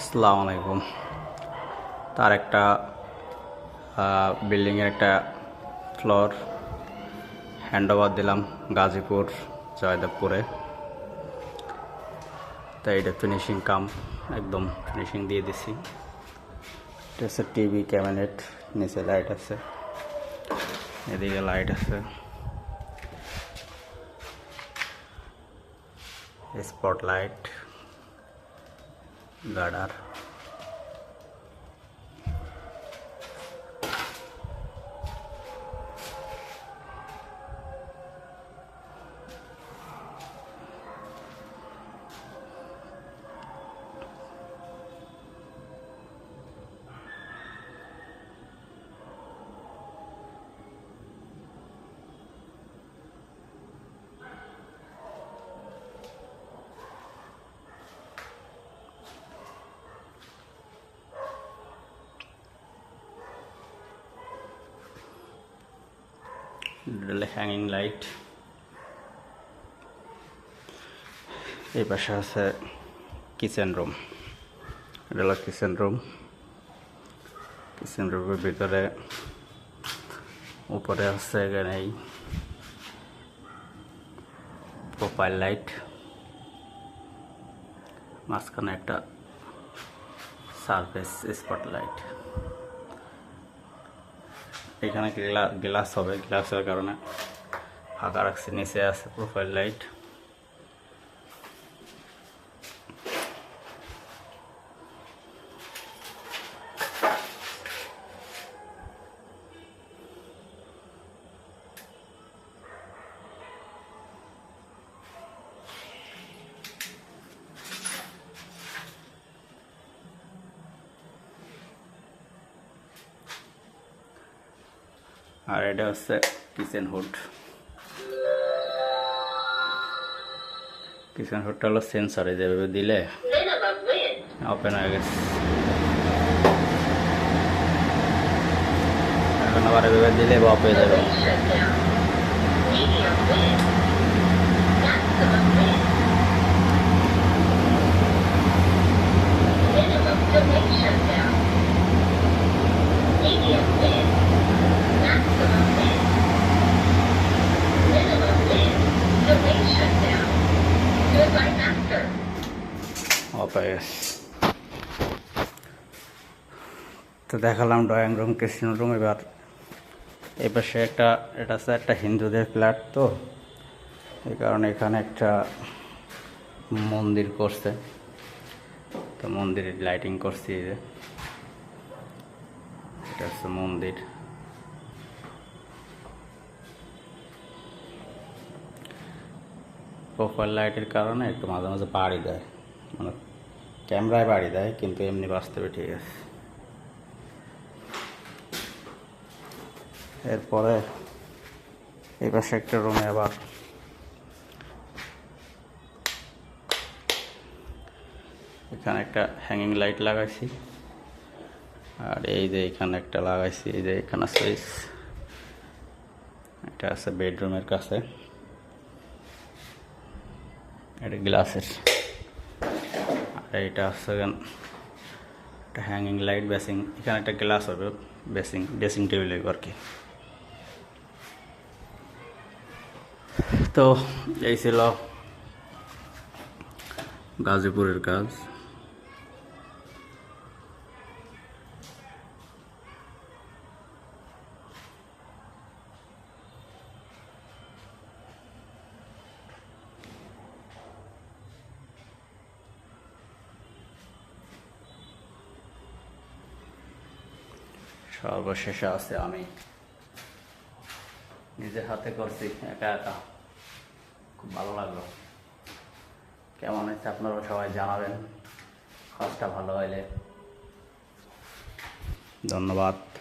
আসসালামু আলাইকুম। তার একটা বিল্ডিংয়ের একটা ফ্লোর হ্যান্ড ওভার দিলাম গাজীপুর, জয়দেবপুরে। তাই এটা ফিনিশিং কাম, একদম ফিনিশিং দিয়ে দিছি। এটা হচ্ছে টিভি ক্যাবিনেট নিচে লাইট আছে। এদিকে লাইট আছে। Spot light গার্ডার hanging light এই পাশে আছে কিচেন রুম এটা হলো কিচেন রুম কিচেন রুমের ভিতরে উপরে আছে এখানে এই প্রোফাইল লাইট মাঝখানে একটা সারফেস স্পট লাইট এখানে গ্লাস হবে গ্লাসের কারণে ফাঁকা রাখছে নিচে আছে প্রোফাইল লাইট আর এটা হচ্ছে কিচেন হুড কিচেন হুডটা হলো সেন্সার যেভাবে দিলে. ওপেন হয়ে গেছে এখন আবার এভাবে দিলে বা হয়ে যাবে গেছে তো দেখালাম ড্রয়িং রুম কিচেন রুম এবার এই পাশে একটা, এটা হচ্ছে একটা হিন্দুদের ফ্ল্যাট তো, এই কারণে এখানে একটা মন্দির করছে। তো মন্দিরে লাইটিং করছি যে। এটা হচ্ছে মন্দির। প্রোফাইল লাইটের কারণে একটু মাঝে মাঝে বাড়ি দেয়। মানে ক্যামেরায় বাড়ি দেয়, কিন্তু এমনি বাস্তবে ঠিক আছে। এরপরে এই পাশে একটা রুমে আবার এখানে একটা হ্যাঙ্গিং লাইট লাগাইছি। আর এই যে এখানে একটা লাগাইছি, এই যে এখানে সুইচ এটা আছে বেডরুমের কাছে। এটা গ্লাসের। এইটা হচ্ছে একটা হ্যাঙ্গিং লাইট বেসিং এখানে একটা গ্লাস হবে বেসিং ড্রেসিং টেবিলে আর কি তো এই ছিল গাজীপুরের কাজ। সর্বশেষে আছে আমি। নিজের হাতে করছি, একা একা। খুব ভালো লাগল। কেমন হয়েছে আপনারা সবাই জানাবেন। কাজটা ভালো হইলে। ধন্যবাদ।